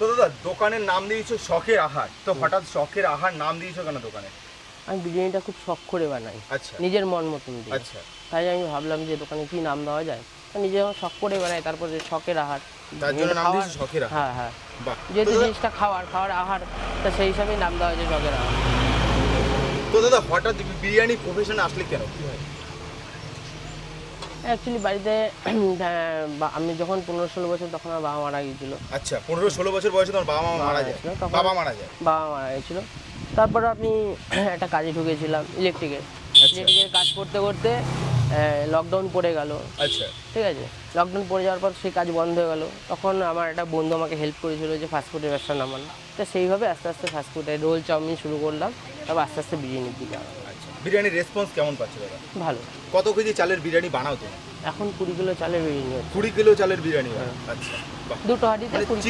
তো দাদা দোকানের নাম দিয়েছ শখের আহার। তো হঠাৎ শখের আহার নাম দিয়েছ কেন দোকানে? আমি বিরিয়ানিটা খুব শখ করে বানাই। আচ্ছা। নিজের মন মতন দিয়ে। আচ্ছা। তাই আমি ভাবলাম যে দোকানে কি নাম দেওয়া যায়? নিজে শখ করে বানাই তারপর যে শখের আহার তার জন্য নাম দিয়েছ শখের আহার? হ্যাঁ হ্যাঁ। যেহেতু জিনিসটা খাওয়ার খাওয়ার আহার তা সেই হিসাবেই নাম দেওয়া হয়েছে শখের আহার। তো দাদা হঠাৎ বিরিয়ানি প্রফেশনে আসলে কেন? কি হয়? অ্যাকচুয়ালি বাড়িতে আমি যখন পনেরো ষোলো বছর তখন আমার বাবা মারা গিয়েছিল। আচ্ছা পনেরো ষোলো বছর বয়সে তোমার বাবা মা মারা যায়। বাবা মারা যায়। বাবা মারা গেছিল তারপর আমি একটা কাজে ঢুকেছিলাম ইলেকট্রিকের আচ্ছা। ইলেকট্রিকের কাজ করতে করতে লকডাউন পড়ে গেল। আচ্ছা। ঠিক আছে? লকডাউন পড়ে যাওয়ার পর সেই কাজ বন্ধ হয়ে গেল। তখন আমার একটা বন্ধু আমাকে হেল্প করেছিল যে ফাস্টফুডের ব্যবসা নামানো। তো সেইভাবে আস্তে আস্তে ফাস্টফুডে রোল চাউমিন শুরু করলাম। তারপর আস্তে আস্তে বিরিয়ানির দিকে বিরিয়ানির রেসপন্স কেমন পাচ্ছ দাদা? ভালো। কত কেজি চালের বিরিয়ানি বানাও তুমি? এখন কুড়ি কিলো চালের বিরিয়ানি কুড়ি কিলো চালের বিরিয়ানি? আচ্ছা বাহ। দুটো হাঁড়িতে মানে কুড়ি